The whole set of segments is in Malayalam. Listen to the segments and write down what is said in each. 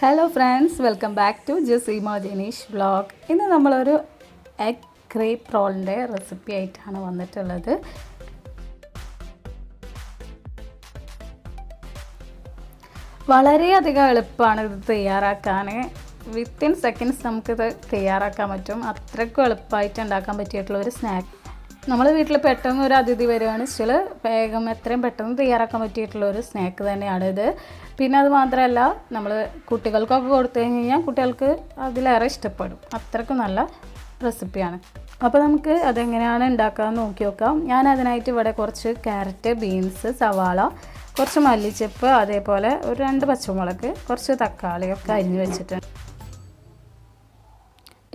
Hello friends welcome back to Jaseema Janeesh blog ഇന്ന് നമ്മളൊരു എഗ് ക്രേപ്പ് റോളിന്റെ റെസിപ്പി ആയിട്ടാണ് വന്നിട്ടുള്ളത്. വളരെയധികം എളുപ്പമാണ് ഇത് തയ്യാറാക്കാൻ വിത്തിൻ സെക്കൻഡ്സ് നമുക്കിത് തയ്യാറാക്കാൻ പറ്റും. അത്രയ്ക്കും എളുപ്പമായിട്ട് ഉണ്ടാക്കാൻ പറ്റിയിട്ടുള്ള ഒരു സ്നാക്ക് നമ്മൾ വീട്ടിൽ പെട്ടെന്ന് ഒരു അതിഥി വരികയാണ്. ചില വേഗം എത്രയും പെട്ടെന്ന് തയ്യാറാക്കാൻ പറ്റിയിട്ടുള്ള ഒരു സ്നാക്ക് തന്നെയാണ് ഇത്. പിന്നെ അത് മാത്രമല്ല നമ്മൾ കുട്ടികൾക്കൊക്കെ കൊടുത്തു കഴിഞ്ഞ് കഴിഞ്ഞാൽ കുട്ടികൾക്ക് അതിലേറെ ഇഷ്ടപ്പെടും. അത്രയ്ക്കും നല്ല റെസിപ്പിയാണ് അപ്പോൾ നമുക്ക് അതെങ്ങനെയാണ് ഉണ്ടാക്കാമെന്ന് നോക്കി നോക്കാം. ഞാൻ അതിനായിട്ട് ഇവിടെ കുറച്ച് ക്യാരറ്റ് ബീൻസ് സവാള കുറച്ച് മല്ലിച്ചപ്പ് അതേപോലെ ഒരു രണ്ട് പച്ചമുളക് കുറച്ച് തക്കാളിയൊക്കെ അരിഞ്ഞ് വെച്ചിട്ടുണ്ട്.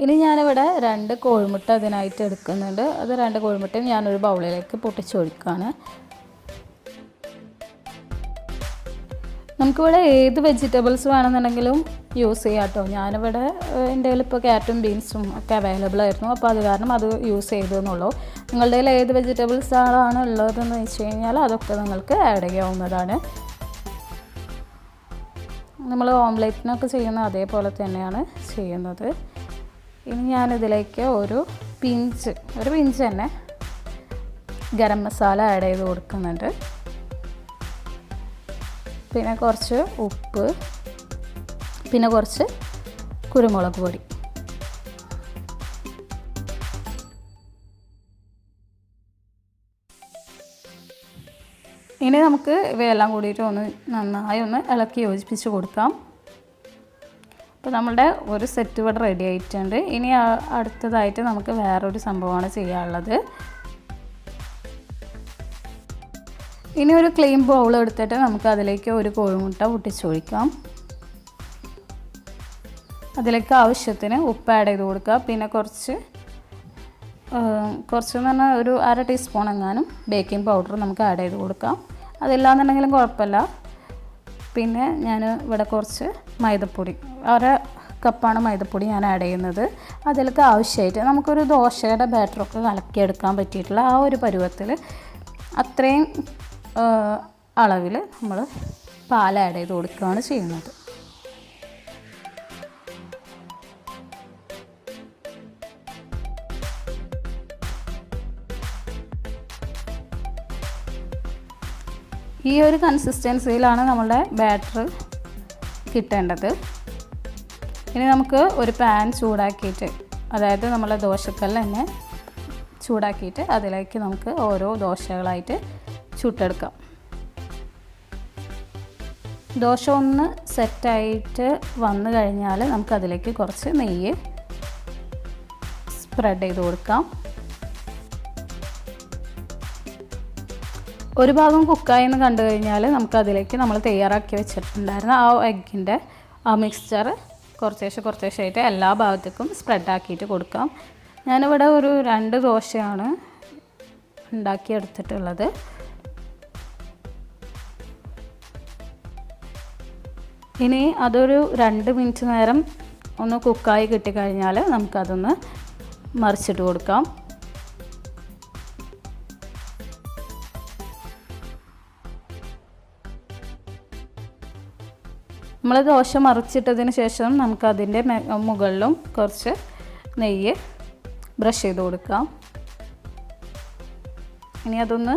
ഇനി ഞാനിവിടെ രണ്ട് കോഴിമുട്ട അതിനായിട്ട് എടുക്കുന്നുണ്ട്. അത് രണ്ട് കോഴിമുട്ടയും ഞാനൊരു ബൗളിലേക്ക് പൊട്ടിച്ചൊഴിക്കുകയാണ് നമുക്കിവിടെ ഏത് വെജിറ്റബിൾസ് വേണമെന്നുണ്ടെങ്കിലും യൂസ് ചെയ്യാം കേട്ടോ. ഞാനിവിടെ എന്റെ കയ്യിൽ ഇപ്പോൾ ക്യാരറ്റും ബീൻസും ഒക്കെ അവൈലബിൾ ആയിരുന്നു. അപ്പോൾ അത് കാരണം അത് യൂസ് ചെയ്തു എന്നുള്ളൂ നിങ്ങളുടെ കയ്യിൽ ഏത് വെജിറ്റബിൾസ് ആണ് ഉള്ളതെന്ന് വെച്ച് കഴിഞ്ഞാൽ അതൊക്കെ നിങ്ങൾക്ക് ആഡ് ചെയ്യാവുന്നതാണ്. നമ്മൾ ഓംലെറ്റിനൊക്കെ ചെയ്യുന്ന അതേപോലെ തന്നെയാണ് ചെയ്യുന്നത്. ഇനി ഞാനിതിലേക്ക് ഒരു പിഞ്ച് ഒരു പിഞ്ച് തന്നെ ഗരം മസാല ആഡ് ചെയ്ത് കൊടുക്കുന്നുണ്ട്. പിന്നെ കുറച്ച് ഉപ്പ് പിന്നെ കുറച്ച് കുരുമുളക് പൊടി. ഇനി നമുക്ക് ഇവയെല്ലാം കൂടിയിട്ട് ഒന്ന് നന്നായി ഒന്ന് ഇളക്കി യോജിപ്പിച്ച് കൊടുക്കാം. അപ്പോൾ നമ്മളുടെ ഒരു സെറ്റ് ഇവിടെ റെഡി ആയിട്ടുണ്ട്. ഇനി അടുത്തതായിട്ട് നമുക്ക് വേറൊരു സംഭവമാണ് ചെയ്യാനുള്ളത്. ഇനി ഒരു ക്ലീൻ ബൗൾ എടുത്തിട്ട് നമുക്ക് അതിലേക്ക് ഒരു കോഴിമുട്ട പൊട്ടിച്ചൊഴിക്കാം. അതിലേക്ക് ആവശ്യത്തിന് ഉപ്പ് ആഡ് ചെയ്ത് കൊടുക്കുക. പിന്നെ കുറച്ച് കുറച്ച് എന്ന് പറഞ്ഞാൽ ഒരു അര ടീസ്പൂൺ എങ്ങാനും ബേക്കിംഗ് പൗഡർ നമുക്ക് ആഡ് ചെയ്ത് കൊടുക്കാം. അതില്ലാന്നുണ്ടെങ്കിലും കുഴപ്പമില്ല. പിന്നെ ഞാൻ ഇവിടെ കുറച്ച് മൈദപ്പൊടി അര കപ്പാണ് മൈദപ്പൊടി ഞാൻ ആഡ് ചെയ്യുന്നത്. അതിലേക്ക് ആവശ്യമായിട്ട് നമുക്കൊരു ദോശയുടെ ബാറ്ററൊക്കെ കലക്കിയെടുക്കാൻ പറ്റിയിട്ടുള്ള ആ ഒരു പരുവത്തിൽ അത്രയും അളവിൽ നമ്മൾ പാൽ ആഡ് ചെയ്ത് കൊടുക്കുകയാണ് ചെയ്യുന്നത്. ഈ ഒരു കൺസിസ്റ്റൻസിയിലാണ് നമ്മളുടെ ബാറ്റർ കിട്ടേണ്ടത്. ഇനി നമുക്ക് ഒരു പാൻ ചൂടാക്കിയിട്ട് അതായത് നമ്മളെ ദോശക്കല്ല് തന്നെ ചൂടാക്കിയിട്ട് അതിലേക്ക് നമുക്ക് ഓരോ ദോശകളായിട്ട് ചുട്ടെടുക്കാം. ദോശ ഒന്ന് സെറ്റായിട്ട് വന്നു കഴിഞ്ഞാൽ നമുക്കതിലേക്ക് കുറച്ച് നെയ്യ് സ്പ്രെഡ് ചെയ്ത് കൊടുക്കാം. ഒരു ഭാഗം കുക്കായി എന്ന് കണ്ടു കഴിഞ്ഞാൽ നമുക്കതിലേക്ക് നമ്മൾ തയ്യാറാക്കി വെച്ചിട്ടുണ്ടായിരുന്ന ആ എഗ്ഗിന്റെ ആ മിക്സ്ചർ കുറച്ചേശ്ശെ കുറച്ചേശ്ശായിട്ട് എല്ലാ ഭാഗത്തേക്കും സ്പ്രെഡാക്കിയിട്ട് കൊടുക്കാം. ഞാനിവിടെ ഒരു രണ്ട് ദോശയാണ് ഉണ്ടാക്കിയെടുത്തിട്ടുള്ളത്. ഇനി അതൊരു രണ്ട് മിനിറ്റ് നേരം ഒന്ന് കുക്കായി കിട്ടിക്കഴിഞ്ഞാൽ നമുക്കതൊന്ന് മറിച്ചിട്ട് കൊടുക്കാം. നമ്മൾ ദോശ മറിച്ചിട്ടതിന് ശേഷം നമുക്ക് അതിന്റെ മുകളിലും കുറച്ച് നെയ്യ് ബ്രഷ് ചെയ്ത് കൊടുക്കാം ഇനി അതൊന്ന്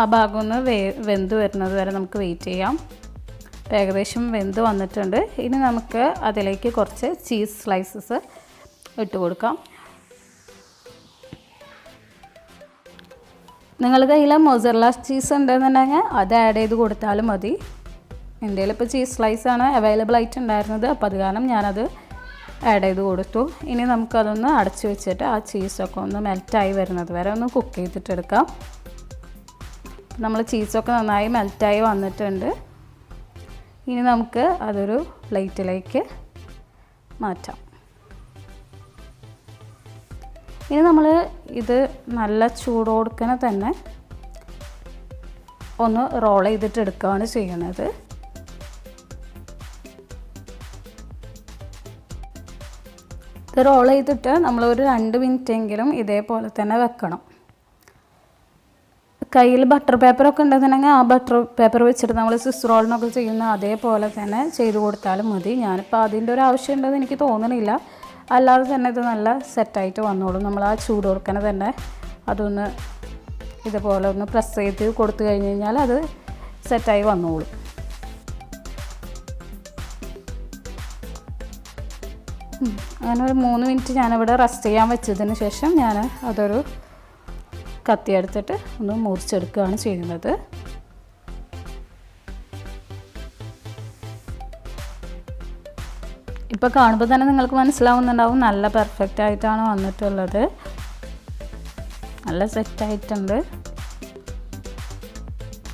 ആ ഭാഗം ഒന്ന് വേ വെന്ത് വരുന്നത് വരെ നമുക്ക് വെയിറ്റ് ചെയ്യാം. ഏകദേശം വെന്ത് വന്നിട്ടുണ്ട്. ഇനി നമുക്ക് അതിലേക്ക് കുറച്ച് ചീസ് സ്ലൈസസ് ഇട്ട് കൊടുക്കാം. നിങ്ങളുടെ കയ്യിൽ മൊസറല ചീസ് ഉണ്ടെന്നുണ്ടെങ്കിൽ അത് ആഡ് ചെയ്ത് കൊടുത്താലും മതി. എന്റെ ഇപ്പോൾ ചീസ് സ്ലൈസ് ആണ് അവൈലബിൾ ആയിട്ട് ഉണ്ടായിരുന്നത് അപ്പോൾ അത് കാരണം ഞാനത് ആഡ് ചെയ്ത് കൊടുത്തു. ഇനി നമുക്കതൊന്ന് അടച്ചു വെച്ചിട്ട് ആ ചീസൊക്കെ ഒന്ന് മെൽറ്റായി വരുന്നത് വരെ ഒന്ന് കുക്ക് ചെയ്തിട്ടെടുക്കാം നമ്മൾ ചീസൊക്കെ നന്നായി മെൽറ്റായി വന്നിട്ടുണ്ട്. ഇനി നമുക്ക് അതൊരു പ്ലേറ്റിലേക്ക് മാറ്റാം. ഇനി നമ്മൾ ഇത് നല്ല ചൂടോടുക്കനെ തന്നെ ഒന്ന് റോൾ ചെയ്തിട്ട് എടുക്കുകയാണ് ചെയ്യുന്നത്. ഇത് റോൾ ചെയ്തിട്ട് ഒരു രണ്ട് മിനിറ്റ് എങ്കിലും ഇതേപോലെ തന്നെ വെക്കണം. കയ്യിൽ ബട്ടർ പേപ്പറൊക്കെ ഉണ്ടെന്നുണ്ടെങ്കിൽ ആ ബട്ടർ പേപ്പർ വെച്ചിട്ട് നമ്മൾ സ്വിസ് റോളിനൊക്കെ ചെയ്യുന്ന അതേപോലെ തന്നെ ചെയ്ത് കൊടുത്താലും മതി. ഞാനിപ്പോൾ അതിന്റെ ഒരു ആവശ്യം ഉണ്ടെന്ന് എനിക്ക് തോന്നണില്ല. അല്ലാതെ തന്നെ ഇത് നല്ല സെറ്റായിട്ട് വന്നോളും. നമ്മൾ ആ ചൂട് കൊടുക്കണ തന്നെ അതൊന്ന് ഇതുപോലെ ഒന്ന് പ്രസ് ചെയ്ത് കൊടുത്തു കഴിഞ്ഞ് കഴിഞ്ഞാൽ അത് സെറ്റായി വന്നോളും. അങ്ങനെ ഒരു മൂന്ന് മിനിറ്റ് ഞാനിവിടെ റെസ്റ്റ് ചെയ്യാൻ വെച്ചതിന് ശേഷം ഞാൻ അതൊരു കത്തി എടുത്തിട്ട് ഒന്ന് മുറിച്ചെടുക്കുകയാണ് ചെയ്യുന്നത്. ഇപ്പോൾ കാണുമ്പോൾ തന്നെ നിങ്ങൾക്ക് മനസ്സിലാവുന്നുണ്ടാവും നല്ല പെർഫെക്റ്റ് ആയിട്ടാണ് വന്നിട്ടുള്ളത്. നല്ല സെറ്റായിട്ടുണ്ട്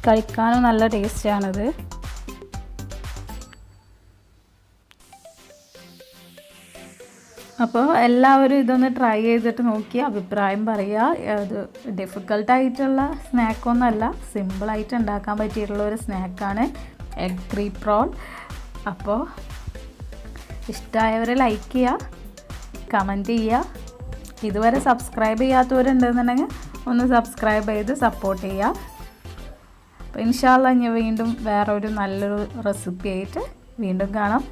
കഴിക്കാനും നല്ല ടേസ്റ്റാണിത് അപ്പോൾ എല്ലാവരും ഇതൊന്ന് ട്രൈ ചെയ്തിട്ട് നോക്കി അഭിപ്രായം പറയുക. അത് ഡിഫിക്കൽട്ടായിട്ടുള്ള സ്നാക്കൊന്നുമല്ല സിമ്പിളായിട്ട് ഉണ്ടാക്കാൻ പറ്റിയിട്ടുള്ള ഒരു സ്നാക്കാണ് എഗ് ക്രീ പ്രോൺ അപ്പോൾ ഇഷ്ടമായവരെ ലൈക്ക് ചെയ്യുക കമന്റ് ചെയ്യുക. ഇതുവരെ സബ്സ്ക്രൈബ് ചെയ്യാത്തവരുണ്ടെന്നുണ്ടെങ്കിൽ ഒന്ന് സബ്സ്ക്രൈബ് ചെയ്ത് സപ്പോർട്ട് ചെയ്യുക. അപ്പോൾ ഇൻഷാല്ല ഞാൻ വീണ്ടും വേറൊരു നല്ലൊരു റെസിപ്പി ആയിട്ട് വീണ്ടും കാണാം.